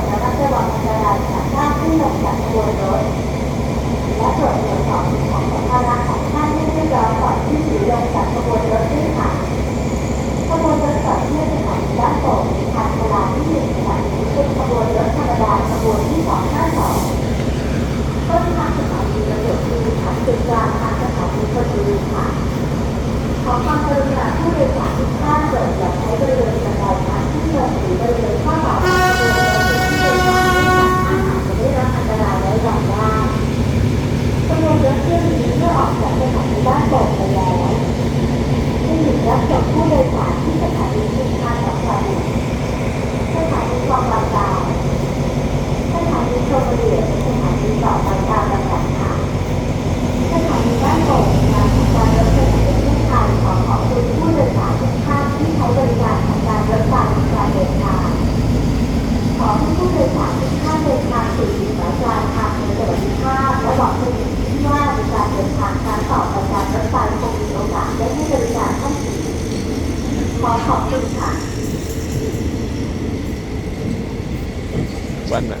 ดระมัดระวังอันรายจาาพที่ลงจากตัวรถ และตรวจตรสอบของสัมภารค่านให้เรียอยก่อนที่อลจากขบวรถด้วยค่ะขบวรถต่อเนื่องสถานีบ้านโป่งทางเวลาที่หนึ่งสานีเวรถธรรมดาขบวที่สองห้าสองต้ทางสถานีประจวบคีรีขันธ์จุดกลางทางสถานีประจวบคีค่ะขอความกรุณาผู้โดยสารทุกท่านารของสถานีว่าปิดไปแล้วผู้หญิงรับส่งผู้โดยสารที่สถานีชุมทางสัมพันธ์สถานีคองลำดาสถานีโชมเดียสถานีต่อ ขอขอบคุณค่ะ วันน่ะ